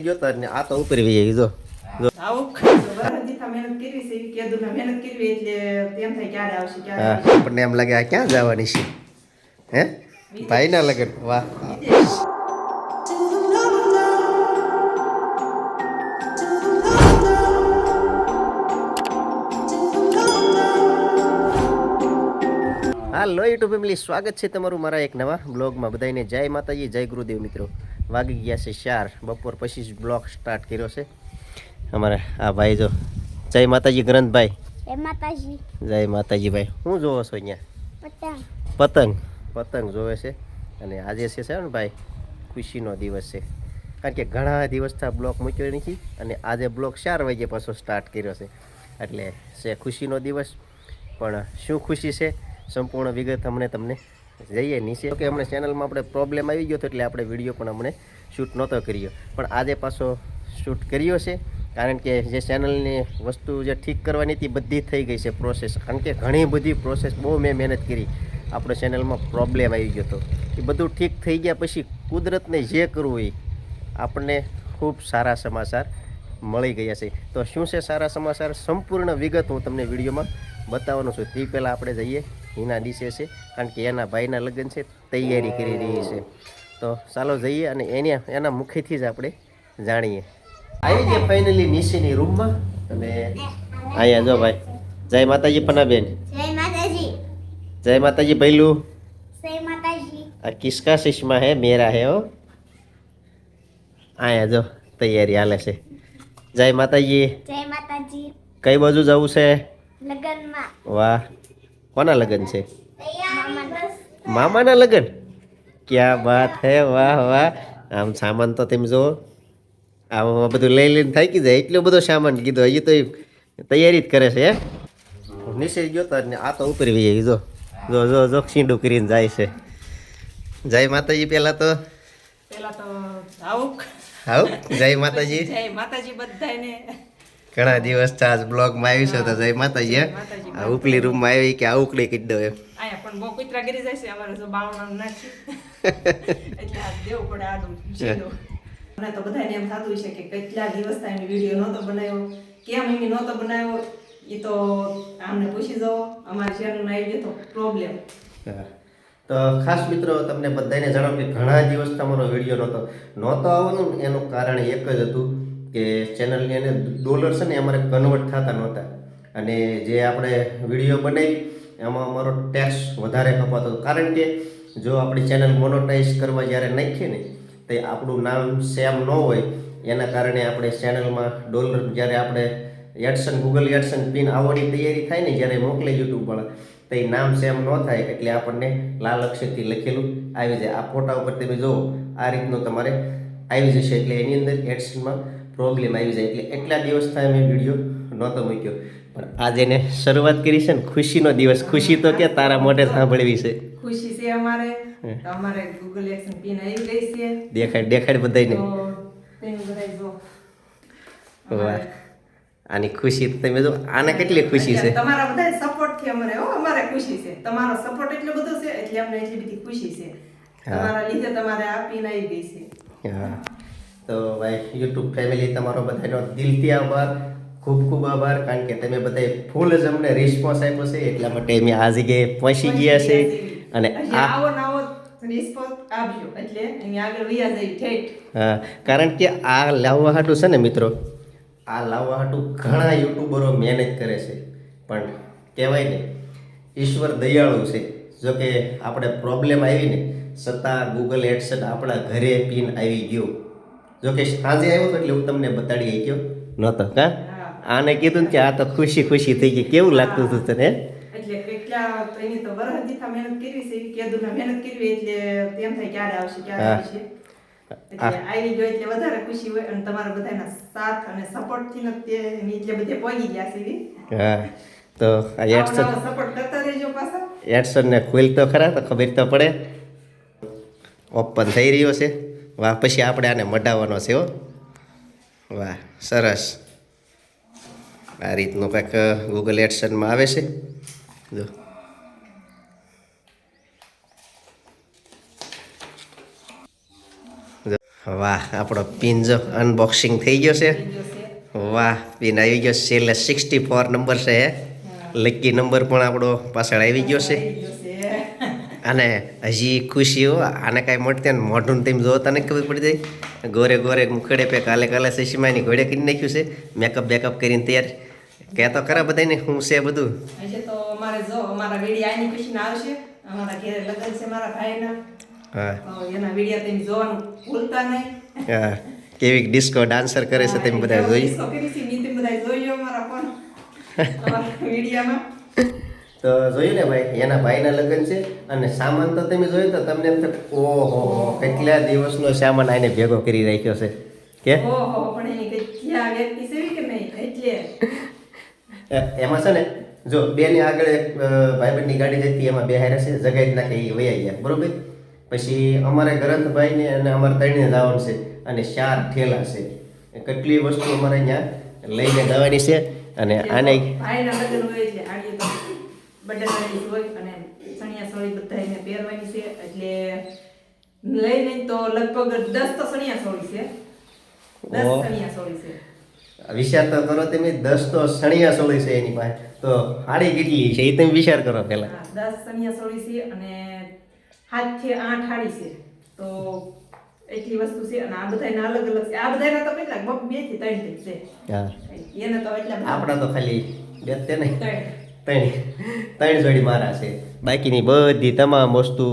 ગયો તો ને આ તો ઉપર વી જો. આપણને એમ લાગે આ ક્યાં જવાની છે? હે? લગન. વાહ. હાલો યુટ્યુબ ફેમિલી સ્વાગત છે તમારું મારા એક નવા બ્લોગમાં. બધાને જય માતાજી જય ગુરુદેવ મિત્રો. વાગી ગયા છે ચાર. બપોર પછી જ બ્લોક સ્ટાર્ટ કર્યો છે. અમારા આ ભાઈ જો જય માતાજી ગ્રંથભાઈ. હે માતાજી. જય માતાજી ભાઈ. શું જોવો છો અહીંયા? પતંગ. પતંગ. પતંગ જોવે છે. અને આજે છે છે ને ભાઈ ખુશીનો દિવસ છે. કારણ કે ઘણા દિવસથી બ્લોક મૂક્યો નથી અને આજે બ્લોક ચાર વાગે પાછો સ્ટાર્ટ કર્યો છે. એટલે છે ખુશીનો દિવસ. પણ શું ખુશી છે? સંપૂર્ણ વિગત અમને તમને જઈએ નીચે. કે હમણાં ચેનલમાં આપણે પ્રોબ્લેમ આવી ગયો હતો એટલે આપણે વીડિયો પણ અમને શૂટ નહોતો કર્યો. પણ આજે પાછો શૂટ કર્યો છે. કારણ કે જે ચેનલની વસ્તુ જે ઠીક કરવાની હતી બધી થઈ ગઈ છે પ્રોસેસ કારણ કે ઘણી બધી પ્રોસેસ બહુ મેં મહેનત કરી. આપણો ચેનલમાં પ્રોબ્લેમ આવી ગયો હતો. એ બધું ઠીક થઈ ગયા પછી કુદરતને જે કરવું હોય, આપણને ખૂબ સારા સમાચાર મળી ગયા છે. તો શું છે સારા સમાચાર? સંપૂર્ણ વિગત હું તમને વિડીયોમાં બતાવવાનો છું. તે પહેલાં આપણે જઈએ. હિના ડીશે છે. કારણ કે એના ભાઈના લગ્ન છે. તૈયારી કરી રહી છે. તો ચાલો જઈએ અને એની એના મુખેથી જ આપણે જાણીએ. આવી ગયા ફાઇનલી નિશીની રૂમમાં અને અહીંયા જો ભાઈ. જય માતાજી જય માતાજી. જય માતાજી ભૈલું. જય માતાજી. આ કિસકા શીશમાં હે મેરા હે હો. અહીંયા જો તૈયારી હાલે છે. જય માતાજી. જય માતાજી. કઈ બાજુ જવું છે? લગનમાં. વાહ. કોના લગ્ન છે? મામાના. લગ્ન? ક્યાં વાત હે? વાહ વાહ. આમ સામાન તો તેમ જુઓ. આમાં બધું લઈ લઈને થાકી જાય. એટલો બધો સામાન કીધો. હજી તો તૈયારી જ કરે છે હે? નીચે ગયો તો ને આ તો ઉપર વહી ગઈ જો. જો જો જો છીંડું કરીને જાય છે. જય માતાજી પહેલા તો. પેલા તો આવું. આવું? જય માતાજી. જય માતાજી બધાને ઘણા દિવસ આજ બ્લોગમાં આવી છો તો જય માતાજી આ ઉપલી રૂમમાં આવી કે આ ઉકળી કીધી એમ. પણ બહુ કુતરા ગીરી જાય છે અમારે જો બાવણાનું એટલે આ દેવું પડે આડું મને તો બધાને એમ થતું છે કે કેટલા દિવસ થાય વીડિયો નહોતો બનાવ્યો કેમ નહોતો બનાવ્યો એ તો આમને પૂછી જવો અમારી ચેનલમાં આવી ગયો તો પ્રોબ્લેમ તો ખાસ મિત્રો તમને બધાને જણાવું કે ઘણા દિવસ તમારો વીડિયો નહોતો. નહોતો આવવાનું એનું કારણ એક જ હતું. કે ચેનલની અને ડોલર છે ને અમારે કન્વર્ટ થતા નહોતા. અને જે આપણે વીડિયો બનાવી એમાં અમારો ટેક્સ વધારે કપાતો. કારણ કે જો આપણી ચેનલ મોનોટાઈઝ કરવા જ્યારે નાખીએ ને, તો આપણું નામ સેમ ન હોય. એના કારણે આપણે ચેનલમાં ડોલર, જ્યારે આપણે એડસન ગૂગલ એડસન પિન આવવાની તૈયારી થાય ને, જ્યારે મોકલે યુટ્યુબ વાળા, તો એ નામ સેમ ન થાય. એટલે આપણને લાલ અક્ષરથી લખેલું આવી જાય. આ ફોટા ઉપર તમે જુઓ, આ રીતનું તમારે આવી જશે એટલે એની અંદર એડસનમાં પ્રોબ્લેમ આવી જાય એટલે એટલા દિવસ થાય મેં વીડિયો નહોતો મૂક્યો. પણ આજે એને શરૂઆત કરી છે ને ખુશીનો દિવસ. ખુશી તો કે તારા મોઢે સાંભળવી છે. ખુશી છે અમારે. અમારે ગૂગલ એક્શન પિન આવી ગઈ છે. દેખાડ દેખાડ બધાને વાહ. આની ખુશી તમે જો આને કેટલી ખુશી છે? તમારા બધા સપોર્ટથી અમારે હો અમારે ખુશી છે. તમારો સપોર્ટ એટલો બધો છે એટલે અમને એટલી બધી ખુશી છે. તમારા લીધે તમારે આપીને આવી ગઈ છે. હા. તો ભાઈ યુટ્યુબ ફેમિલી તમારો બધાનો દિલથી આભાર. ખૂબ ખૂબ આભાર કારણ કે તમે બધા ફૂલ જ અમને રિસ્પોન્સ આપ્યો છે એટલા માટે અમે આ જગ્યાએ પહોંચી ગયા છે. અને આ કારણ કે આ લાવવા હાટું છે ને મિત્રો આ લાવવા હાટું ઘણા યુટ્યુબરો મહેનત કરે છે. પણ કહેવાય ને ઈશ્વર દયાળુ છે. જો કે આપણે પ્રોબ્લેમ આવી ને છતાં ગૂગલ હેડસેટ આપણા ઘરે પિન આવી ગયો. જોકે સાંજે આવ્યો તો એટલે હું તમને બતાડી ગયો નહોતો કા. આને કીધું ને કે આ તો ખુશી ખુશી થઈ ગઈ. કેવું લાગતું હતું તને? એટલે કેટલા એની તો વરહદીથા મહેનત કરવી છે એવી કેદુના મહેનત કરવી એટલે તેમ થાય ક્યારે આવશે ક્યારે આવશે. આવી ગયો એટલે વધારે ખુશી હોય અને તમારા બધાના સાથ અને સપોર્ટથી તે એટલે બધે પહોંચી ગયા છે હા. તો આ એડસન સપોર્ટ કરતા રહેજો પાછા. એડસન ને ખુલ તો ખરા તો ખબર તો પડે. ઓપન થઈ રહ્યો છે. વાહ પછી આપણે આને મઢાવવાનો છે હો. વાહ સરસ. આ રીતનું કંઈક ગૂગલ એડસનમાં આવે છે. જો. વાહ આપણો પિન જો અનબોક્સિંગ થઈ ગયો છે. વાહ પિન આવી ગયો છેલ્લે સિક્સટી ફોર નંબર છે લકી નંબર પણ આપણો પાછળ આવી ગયો છે. અને હજી ખુશી હો આને કાંઈ મળતી ને મોઢું તેમ જોતા તને ખબર પડી જાય. ગોરે ગોરે મુખડે પે કાલે કાલે સશીમાની ઘોડે કરી નાખ્યું છે. મેકઅપ બેકઅપ કરીને તૈયાર. કહેતો ખરા બધાને હું છે બધું? તો અમારે જો અમારા વેડી આની પછી આવશે. અમારા ઘરે લગ્ન છે મારા ભાઈના. હા. એના વિડિયા તમે જોવાનું ભૂલતા નહીં. હા. કેવી ડિસ્કો ડાન્સર કરે છે તેમ બધા જોઈ ડિસ્કો કરી છે બધા જોઈ અમારા પણ વિડીયોમાં. તો જોયું ને ભાઈ એના ભાઈના લગ્ન છે અને સામાન તો તમે જોયું તો તમને એમ હો ઓહો કેટલા દિવસનો સામાન આને ભેગો કરી રાખ્યો છે? કે? એમાં છે ને જો બે ની આગળ એક ભાઈબંધની ગાડી જતી એમાં બે હારે છે જગાઈ નાખે એ વયા ગયા બરોબર? પછી અમારે ગ્રંથભાઈ ને અને અમારે ત્રણે જવાનું છે અને ચાર ઠેલા છે. કેટલી વસ્તુ અમારે અહીંયા લઈને જવાની છે અને આને ભાઈના લગ્ન હોય એટલે આડીએ તો બટેટાની હોય અને ચણિયા સોળી બધાને પહેરવાની છે. એટલે લઈને તો લગભગ દસ તો ચણિયા સોળી છે. દસ ચણિયા સોળી છે. વિચાર તો કરો તમે દસ તો સણિયા સોળી છે એની પાસે. તો હાડી કેટલી છે એ તમે વિચાર કરો પહેલા. દસ સણિયા સોળી છે અને સાત છે આઠ હાડી છે. તો એટલી વસ્તુ છે અને આ બધાના અલગ અલગ છે. આ બધાના તો કેટલા બ- બેથી ત્રણથી છે. હા. એને તો એટલા બધા. આપણા તો ખાલી બે તે નહીં ત્રણ ત્રણ જોડી મારા છે. બાકીની બધી તમામ વસ્તુ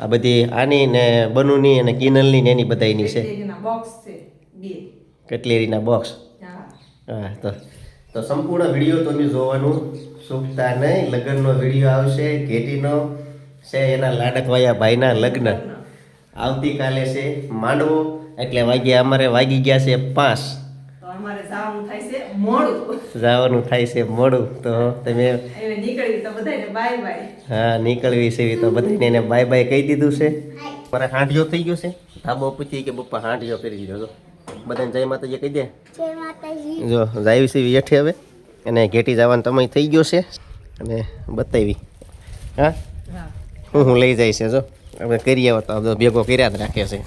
આ બધી આની ને બનુની અને કિનલની ને એની બધાયની છે. બોક્સ કટલેરીના બોક્સ હા. તો તો સંપૂર્ણ વીડિયો તમે જોવાનું. ચૂકતા નહીં લગ્નનો વીડિયો આવશે ઘેટીનો છે એના લાડકવાયા ભાઈના લગ્ન. આવતીકાલે છે માંડવો એટલે વાગ્યા અમારે વાગી ગયા છે પાંચ. અમારે જવાનું થાય છે મોડું. જવાનું થાય છે મોડું. તો તમે હવે નીકળવી તો બધાને બાય બાય હા નીકળવી છે તો બધાને એને બાય બાય કહી દીધું છે. મારે હાંડિયો થઈ ગયો છે. ધાબો પૂછી કે પપ્પા હાંડિયો કરી દીધો. બધાને જય માતાજી કહી દે. જય માતાજી. જો જાય છે હેઠે હવે. અને ઘેટી જવાનો સમય થઈ ગયો છે. અને બતાવી. હા? હા. હું લઈ જાય છે જો. આપણે કરી આવો તો આ બધો ભેગો કર્યા જ રાખે છે.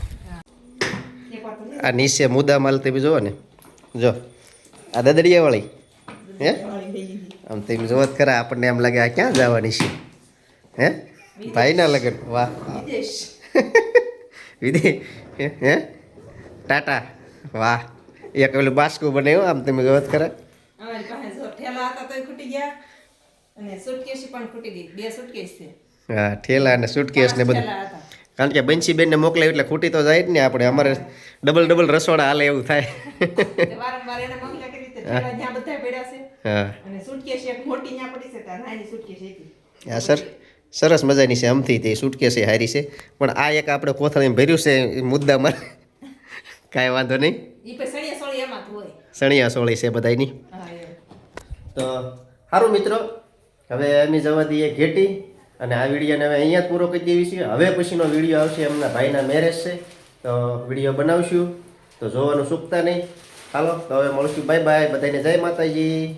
આ નીચે મુદ્દા માલ તમે જોવો ને. જો આ દદડિયાવાળી હે. આમ તમે જોવો જ ખરા આપણને એમ લાગે આ ક્યાં જવાની છે? હે? ભાઈના લગ્ન. વાહ. વિદેશ. હે? ટાટા. વાહ. એક ઓલું બાસ્કું બનાવ્યું આમ તમે જોત કરે. અમારી પાસે જો ઠેલા હતા તોય ખૂટી ગયા. અને સુટકેસી પણ ખૂટી ગઈ. બે સુટકેસ છે. હા ઠેલા અને સુટકેસ ને બધું. કારણ કે બંસીબેનને મોકલાવી એટલે ખૂટી તો જાય જ ને આપણે. અમારે ડબલ ડબલ રસોડા હાલે એવું થાય. વારંવાર એને મહિલા કરી રીતે જ્યાં બધા પડ્યા છે. હા. અને સુટકેસ એક મોટી ત્યાં પડી છે ત્યાં નાની સુટકેસ હતી હા સર. સરસ મજાની છે અમથી તે સુટકેસ છે હારી છે. પણ આ એક આપણે કોથળીમાં ભર્યું છે એ મુદ્દામાં. કાંઈ વાંધો નહીં. ઈ પછી સળિયા સળી એમાં હોય. સણિયા સોળી છે બધાની તો સારું મિત્રો. હવે અમે જવા દઈએ ઘેટી. અને આ વિડીયોને હવે અહીંયા જ પૂરો કરી દેવી છે. હવે પછીનો વીડિયો આવશે એમના ભાઈના મેરેજ છે. તો વીડિયો બનાવશું. તો જોવાનું ચૂકતા નહીં. હાલો, તો હવે મળશું. Bye bye. બધાને જય માતાજી.